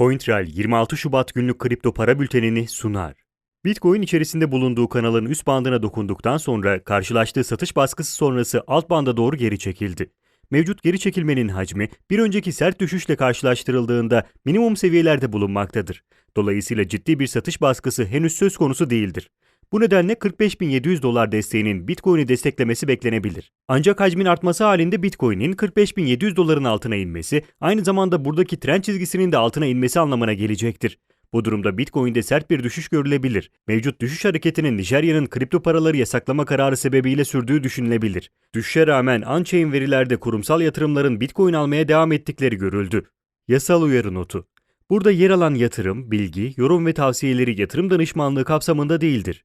CoinTrail 26 Şubat günlük kripto para bültenini sunar. Bitcoin içerisinde bulunduğu kanalın üst bandına dokunduktan sonra karşılaştığı satış baskısı sonrası alt banda doğru geri çekildi. Mevcut geri çekilmenin hacmi bir önceki sert düşüşle karşılaştırıldığında minimum seviyelerde bulunmaktadır. Dolayısıyla ciddi bir satış baskısı henüz söz konusu değildir. Bu nedenle 45.700 dolar desteğinin Bitcoin'i desteklemesi beklenebilir. Ancak hacmin artması halinde Bitcoin'in 45.700 doların altına inmesi, aynı zamanda buradaki trend çizgisinin de altına inmesi anlamına gelecektir. Bu durumda Bitcoin'de sert bir düşüş görülebilir. Mevcut düşüş hareketinin Nijerya'nın kripto paraları yasaklama kararı sebebiyle sürdüğü düşünülebilir. Düşüşe rağmen on-chain verilerde kurumsal yatırımların Bitcoin almaya devam ettikleri görüldü. Yasal uyarı notu. Burada yer alan yatırım, bilgi, yorum ve tavsiyeleri yatırım danışmanlığı kapsamında değildir.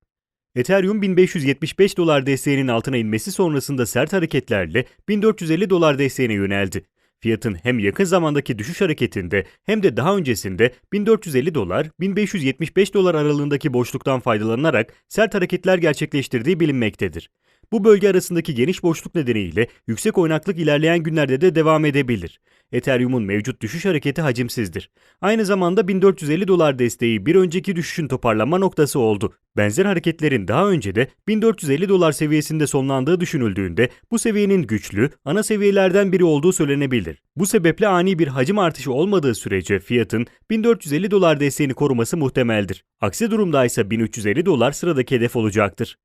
Ethereum 1575 dolar desteğinin altına inmesi sonrasında sert hareketlerle 1450 dolar desteğine yöneldi. Fiyatın hem yakın zamandaki düşüş hareketinde hem de daha öncesinde 1450 dolar 1575 dolar aralığındaki boşluktan faydalanarak sert hareketler gerçekleştirdiği bilinmektedir. Bu bölge arasındaki geniş boşluk nedeniyle yüksek oynaklık ilerleyen günlerde de devam edebilir. Ethereum'un mevcut düşüş hareketi hacimsizdir. Aynı zamanda 1450 dolar desteği bir önceki düşüşün toparlanma noktası oldu. Benzer hareketlerin daha önce de 1450 dolar seviyesinde sonlandığı düşünüldüğünde bu seviyenin güçlü, ana seviyelerden biri olduğu söylenebilir. Bu sebeple ani bir hacim artışı olmadığı sürece fiyatın 1450 dolar desteğini koruması muhtemeldir. Aksi durumda ise 1350 dolar sıradaki hedef olacaktır.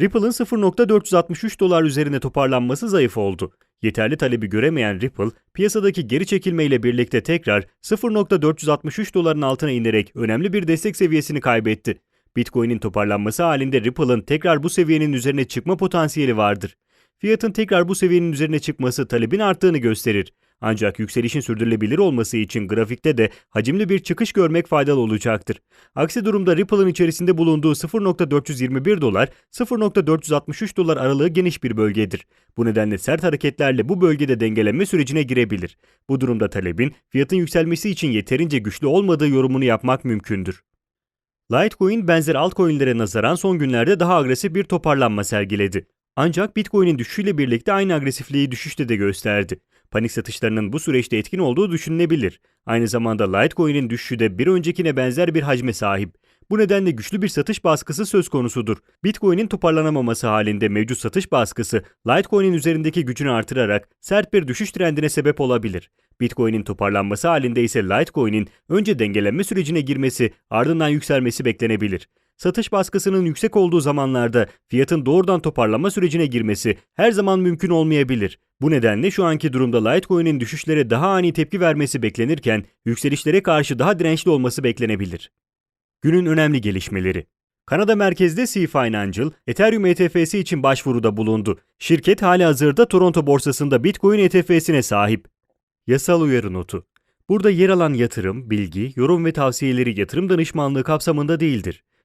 Ripple'ın 0.463 dolar üzerine toparlanması zayıf oldu. Yeterli talebi göremeyen Ripple, piyasadaki geri çekilmeyle birlikte tekrar 0.463 doların altına inerek önemli bir destek seviyesini kaybetti. Bitcoin'in toparlanması halinde Ripple'ın tekrar bu seviyenin üzerine çıkma potansiyeli vardır. Fiyatın tekrar bu seviyenin üzerine çıkması talebin arttığını gösterir. Ancak yükselişin sürdürülebilir olması için grafikte de hacimli bir çıkış görmek faydalı olacaktır. Aksi durumda Ripple'ın içerisinde bulunduğu 0.421 dolar, 0.463 dolar aralığı geniş bir bölgedir. Bu nedenle sert hareketlerle bu bölgede dengelenme sürecine girebilir. Bu durumda talebin fiyatın yükselmesi için yeterince güçlü olmadığı yorumunu yapmak mümkündür. Litecoin benzer altcoin'lere nazaran son günlerde daha agresif bir toparlanma sergiledi. Ancak Bitcoin'in düşüşüyle birlikte aynı agresifliği düşüşte de gösterdi. Panik satışlarının bu süreçte etkin olduğu düşünülebilir. Aynı zamanda Litecoin'in düşüşü de bir öncekine benzer bir hacme sahip. Bu nedenle güçlü bir satış baskısı söz konusudur. Bitcoin'in toparlanamaması halinde mevcut satış baskısı Litecoin'in üzerindeki gücünü artırarak sert bir düşüş trendine sebep olabilir. Bitcoin'in toparlanması halinde ise Litecoin'in önce dengelenme sürecine girmesi ardından yükselmesi beklenebilir. Satış baskısının yüksek olduğu zamanlarda fiyatın doğrudan toparlanma sürecine girmesi her zaman mümkün olmayabilir. Bu nedenle şu anki durumda Litecoin'in düşüşlere daha ani tepki vermesi beklenirken yükselişlere karşı daha dirençli olması beklenebilir. Günün önemli gelişmeleri Kanada merkezli C Financial, Ethereum ETF'si için başvuruda bulundu. Şirket hali hazırda Toronto borsasında Bitcoin ETF'sine sahip. Yasal uyarı notu. Burada yer alan yatırım, bilgi, yorum ve tavsiyeleri yatırım danışmanlığı kapsamında değildir.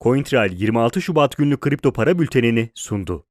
CoinTrail 26 Şubat günlük kripto para bültenini sundu.